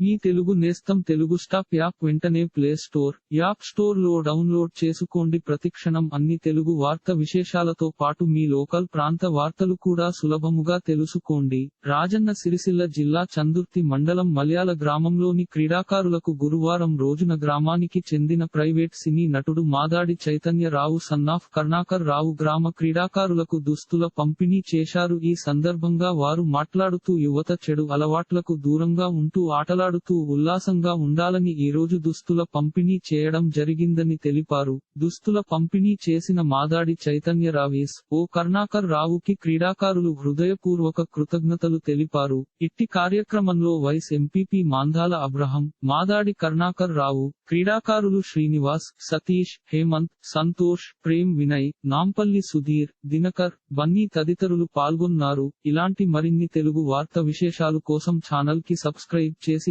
మీ తెలుగు నేస్తం Telugu stop app వెంటనే play store app స్టోర్లో డౌన్లోడ్ చేసుకోండి. ప్రతిక్షణం అన్ని తెలుగు వార్త విశేషాలతో పాటు మీ లోకల్ ప్రాంత వార్తలు కూడా సులభముగా తెలుసుకోండి. రాజన్న సిరిసిల్ల జిల్లా చందుర్తి మండలం మలయాళ గ్రామంలోని క్రీడాకారులకు గురువారం రోజున గ్రామానికి చెందిన ప్రైవేట్ సినీ నటుడు మాదాడి చైతన్య రావు సన్నాఫ్ కర్ణాకర్ రావు గ్రామ క్రీడాకారులకు దుస్తుల పంపిణీ చేశారు. ఈ సందర్భంగా వారు మాట్లాడుతూ యువత చెడు అలవాట్లకు దూరంగా ఉంటూ మాట్లాడుతూ ఉల్లాసంగా ఉండాలని ఈ రోజు దుస్తుల పంపిణీ చేయడం జరిగిందని తెలిపారు. దుస్తుల పంపిణీ చేసిన మాదాడి చైతన్య రావేస్ ఓ కర్ణాకర్ రావుకి క్రీడాకారులు హృదయపూర్వక కృతజ్ఞతలు తెలిపారు. ఇట్టి కార్యక్రమంలో vice MPP Mandhala Abraham Madadi Karnakar Rao క్రీడాకారులు శ్రీనివాస్ సతీష్ హేమంత్ సంతోష్ ప్రేమ్ వినయ్ నాంపల్లి సుధీర్ దినకర్ బన్నీ తదితరులు పాల్గొన్నారు. ఇలాంటి మరిన్ని తెలుగు వార్త విశేషాలు కోసం ఛానల్కి సబ్స్క్రైబ్ చేసి